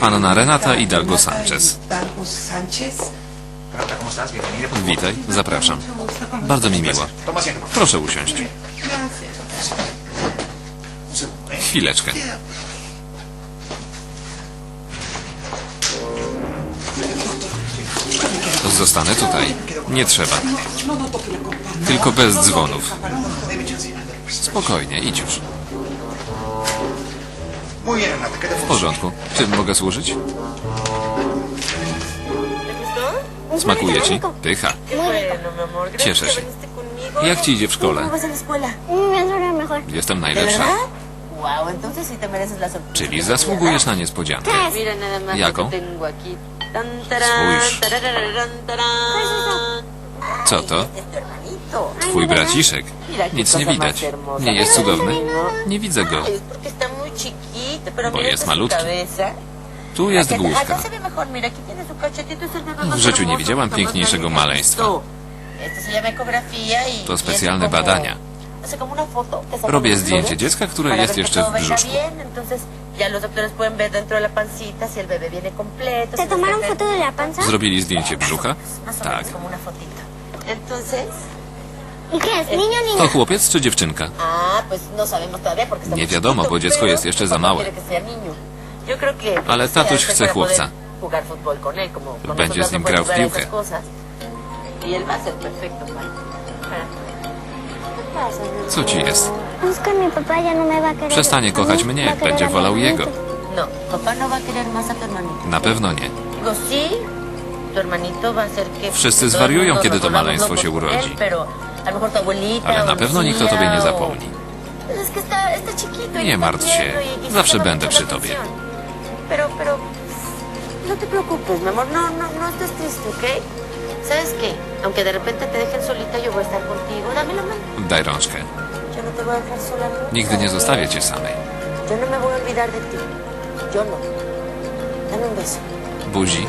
Panna Renata Hidalgo Sanchez. Witaj, zapraszam. Bardzo mi miło. Proszę usiąść. Chwileczkę. Zostanę tutaj. Nie trzeba. Tylko bez dzwonów. Spokojnie, idź już. W porządku. Czym mogę służyć? Smakuje ci? Pycha. Cieszę się. Jak ci idzie w szkole? Jestem ¿De najlepsza. Czyli zasługujesz na niespodziankę. Tan, tarán, Spójrz. Co to? Twój braciszek. Mira qué Nic nie widać. Nie jest cudowny? No. Nie widzę go. Bo mira jest cabeza. Tu jest główka. W życiu nie widziałam piękniejszego maleństwa. y- To specjalne badania. Robię zdjęcie dziecka, które jest jeszcze w brzuszku. Zrobili zdjęcie brzucha? Tak. ¿Y qué es? ¿Niño o To niña? chłopiec czy dziewczynka? ah, pues no sabemos todavía porque está Nie muy wiadomo, chiquito, bo dziecko pero jest jeszcze za papá małe. quiere que sea niño. Yo creo que pues, Ale tatuś chce para poder chłopca. Jugar fútbol con él, como con Będzie nosotros z nim no grał w jugar piłkę. esas cosas. Y él va a ser perfecto para. para- Co ci jest? Es que mi papá ya no me va a querer. Przestanie kochać A mí mnie, va a querer będzie a mi wolał hermanito. jego. No, papá no va a querer más a tu hermanito. Na pewno nie. Digo, sí, tu hermanito va a ser que... Wszyscy todo el zwariują, mundo kiedy nos to volvamos maleństwo locos się por urodzi. pero Ale na pewno nikt o tobie nie zapomni. y Nie martw się. y- Zawsze llama będę przy tobie. atención. Pero, pero... No te preocupes, mi amor, no, no, no estés triste, ¿ok? ¿Sabes qué? Aunque de repente te dejen solita, yo voy a estar contigo. Dame la mano. Daj rączkę. Yo no te voy a dejar sola nunca. Nigdy nie zostawię cię samej. Yo no me voy a olvidar de ti. Yo no. Dame un beso. Buzi.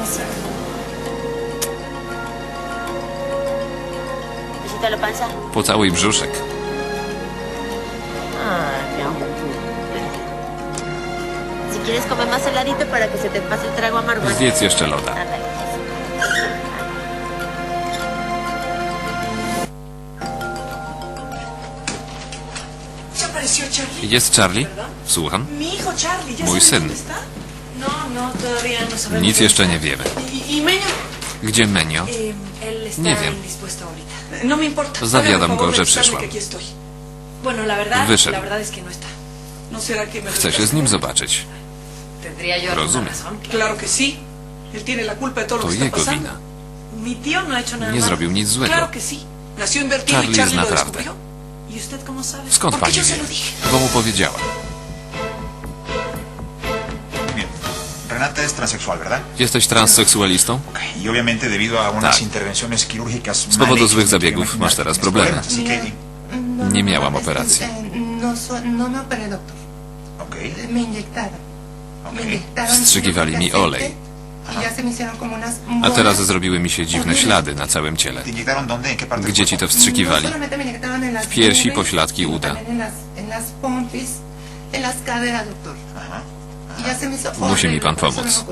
Un. Pocałuj brzuszek. Mi amor. Si quieres comer más heladito para que se te pase el trago amargo. Zjedz jeszcze loda. Jest Charlie? Słucham. Mi hijo Charlie. ¿Ya Mój syn. No, no, no. Nic jeszcze nie wiemy. ¿Y, y? Gdzie Menio? Nie wiem. No me importa. Zawiadam go, że przyszłam. Wyszedł. no. ¿No Chcę się z nim zobaczyć. ¿Tendría yo Rozumiem. To jego wina. Nie zrobił nic złego. Charlie y Charlie naprawdę. descubrió. ¿Y? Skąd pani wie? Bo mu powiedziała. Renata es transexual, ¿verdad? Jesteś transseksualistą? Ok. Y obviamente debido a unas Tak. intervenciones quirúrgicas Z powodu hechas, złych zabiegów masz teraz problemy. problemas, Así que, No, Nie no, miałam que, operacji. eh, No, so- no me operé, doctor. ok. Me inyectaron. Me Ok. inyectaron Wstrzykiwali mi aceite olej. y ya se me hicieron como unas A bolas teraz zrobiły mi się dziwne ślady na całym ciele. ¿Te inyectaron dónde? ¿En qué parte del Gdzie ci cuerpo? to wstrzykiwali? No solamente me inyectaron en las W piersi, pośladki, uda. también En las, en las pompis, en las caderas, doctor. Ajá. Musi mi pan pomóc.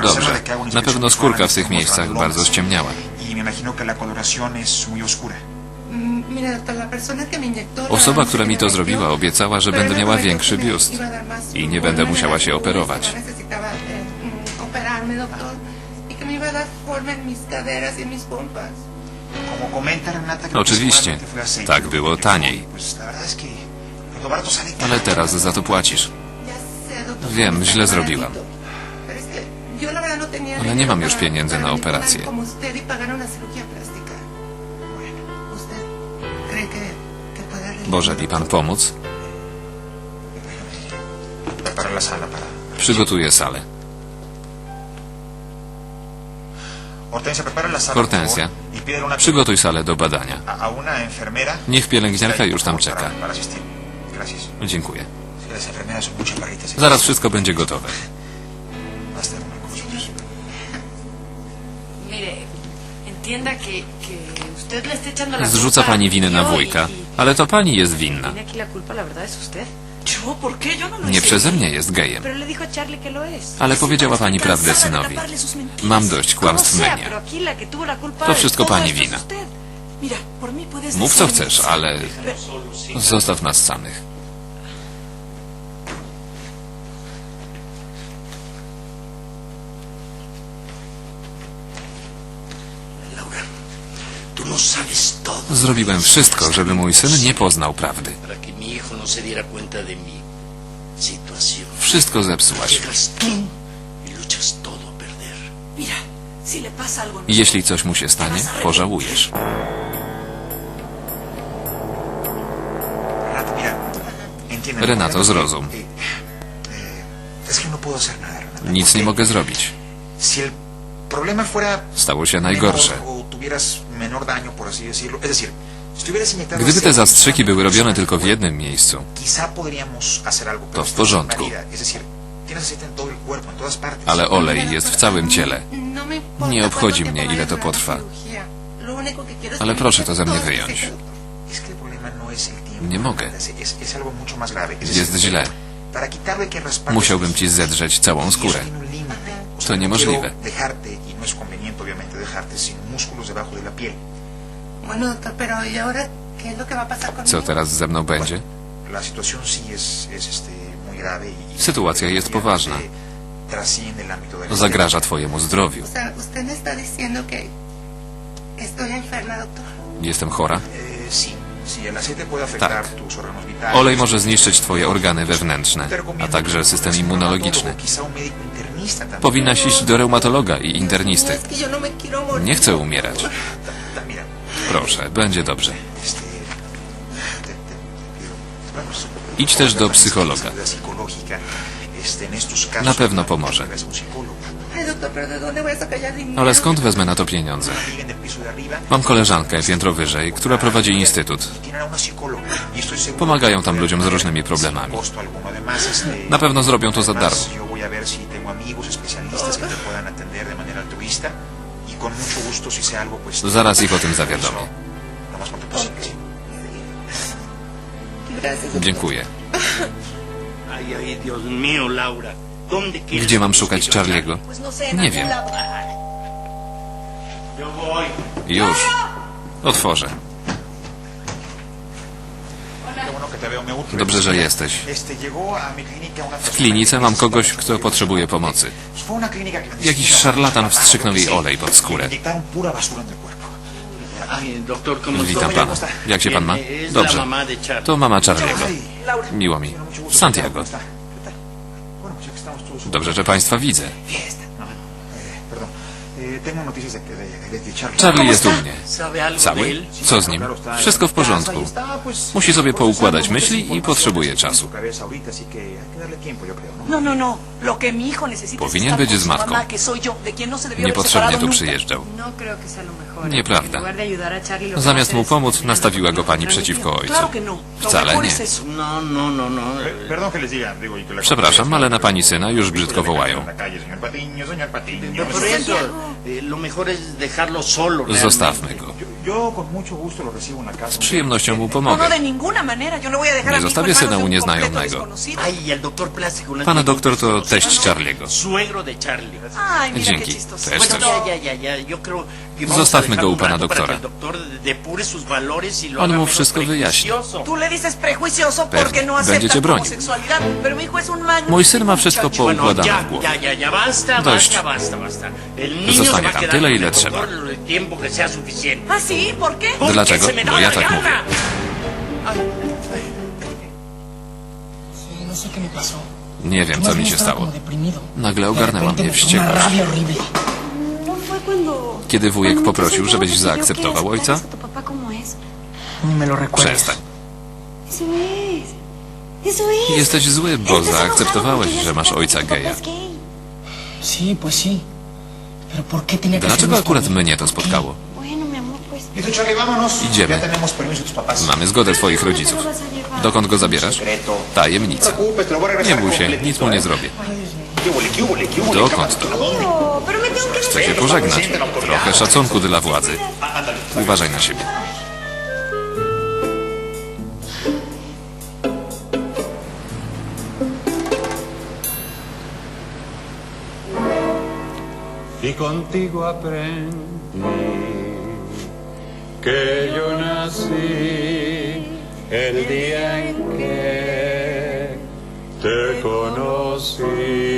Dobrze. Na pewno skórka w tych miejscach bardzo ściemniała. Y. Mm, Osoba, która mi to zrobiła, obiecała, że będę miała większy biust i nie będę musiała się operować. eh, mm, y y Oczywiście. Tak było taniej. Ale teraz za to płacisz. Wiem, źle zrobiłam. Ale nie mam już pieniędzy na operację. como usted y pagar una cirugía plástica. ¿Usted cree que, que pagarle Może mi pan pomóc? Przygotuję salę. Hortensia, Przygotuj salę do badania. Niech pielęgniarka już tam czeka. Dziękuję. Zaraz wszystko będzie gotowe. Zrzuca pani winę na tío wujka, y- y ale to pani jest winna. Tiene aquí la culpa, la verdad, es usted. ¿Yo? ¿Por qué? Yo no Nie przeze mnie jest gejem. Ale powiedziała pani prawdę synowi. Mam dość kłamstw culpa To wszystko pani wina. Mów co chcesz, ale zostaw nas samych. Laura, tú no sabes todo. Zrobiłem wszystko, żeby mój syn nie poznał prawdy. No. Wszystko zepsułaś. Y. Jeśli coś mu się stanie, pożałujesz. Renato, zrozum. Eh, eh, no. Nic nie mogę zrobić. Stało się najgorsze. Gdyby te zastrzyki były robione tylko w jednym miejscu, To w porządku. ale olej jest w całym ciele. No Nie obchodzi mnie, ile to potrwa. Ale proszę to ze mnie wyjąć. no. Nie mogę. Jest źle. Musiałbym ci zedrzeć całą skórę. To niemożliwe. Músculos debajo de la piel. Bueno, doctor, pero ¿y ahora qué es lo que va a pasar conmigo? Co teraz ze mną będzie? La situación sí es, es este, muy grave y, Sytuacja jest poważna. trasciende el ámbito de la Zagraża twojemu zdrowiu. O sea, usted me está diciendo que estoy enferma, doctor. Jestem chora? Eh, sí, sí, el aceite puede afectar Tak. tus órganos vitales. Olej może zniszczyć twoje organy wewnętrzne, a także system immunologiczny. Quizá un médico internista también. Powinnaś iść do reumatologa i internisty. Nie chcę umierać. Proszę, będzie dobrze. Idź też do psychologa. Na pewno pomoże. Ale skąd wezmę na to pieniądze? Mam koleżankę piętro wyżej, która prowadzi instytut. Pomagają tam ludziom z różnymi problemami. Na pewno zrobią to za darmo. Tengo amigos especialistas que te puedan atender de manera altruista y con mucho gusto si sea algo pues Zaraz ich o tym zawiadomię. lo más pronto posible. sí. Gracias, doctor. Dziękuję. Ay, ay, Dios mío, Laura. ¿Dónde quieres Gdzie mam szukać Charliego? No Nie wiem. Już. Otworzę. Qué bueno que te veo, me urge. Dobrze, że jesteś. W klinice mam kogoś, kto potrzebuje pomocy. Jakiś szarlatan wstrzyknął jej olej pod skórę. ¿cómo Witam pana. Jak się pan ma? Dobrze. To mama Charliego. Laura, Miło mi. Santiago. Estamos todos Dobrze, że państwa widzę. Charlie. Jest u mnie. ¿Sabe algo de Cały? Co z nim? Wszystko w porządku. Musi sobie poukładać myśli i potrzebuje czasu. no, no, no. Powinien być z matką. no Niepotrzebnie tu przyjeżdżał. Nieprawda. Zamiast mu pomóc, nastawiła go pani przeciwko ojcu. No. Wcale nie. No, no, digo, y Przepraszam, ale na pani syna już brzydko wołają. Eh. Zostawmy go. Z przyjemnością mu pomogę. Nie zostawię syna u nieznajomego. Pana doktor to teść Charliego. Dzięki. Też coś. Zostawmy go u pana doktora. y On mu wszystko wyjaśni. Pewnie. no Będzie acepta cię tu bronił. Mój syn ma wszystko poukładane w głowie. Dość. Zostanie tam tyle, ile trzeba. ¿Ah, Dlaczego? Bo ja tak mówię. No. Nie wiem, co mi się stało. Nagle ogarnęła mnie wściekłość. Kiedy wujek poprosił, żebyś zaakceptował ojca? Przestań. Jesteś zły, bo zaakceptowałeś, że masz ojca geja. tu papá es gay. Sí, pues sí. Pero ¿por qué tenía que Dlaczego akurat mnie to spotkało? Idziemy. Mamy zgodę twoich rodziców. Dokąd go zabierasz? Tajemnica. No Nie bój się, nic mu nie ¿eh? zrobię. Dokąd to? Chcę się pożegnać. Trochę szacunku dla władzy. Uważaj na siebie. Y contigo aprendí que yo nací el día en que te conocí.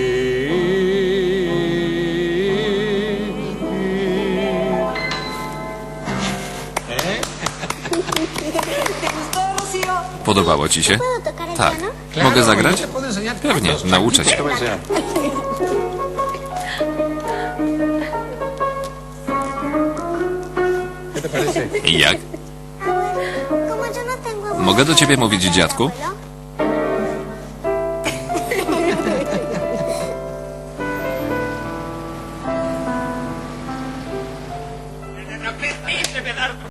Podobało ci się? Tak. Mogę zagrać? Pewnie, nauczę się. Jak? Mogę do ciebie mówić dziadku?